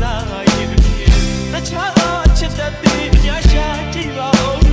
စားရင်တခြားအချစ်တတ်ပြီးအများရှာကြည့်ပါဦး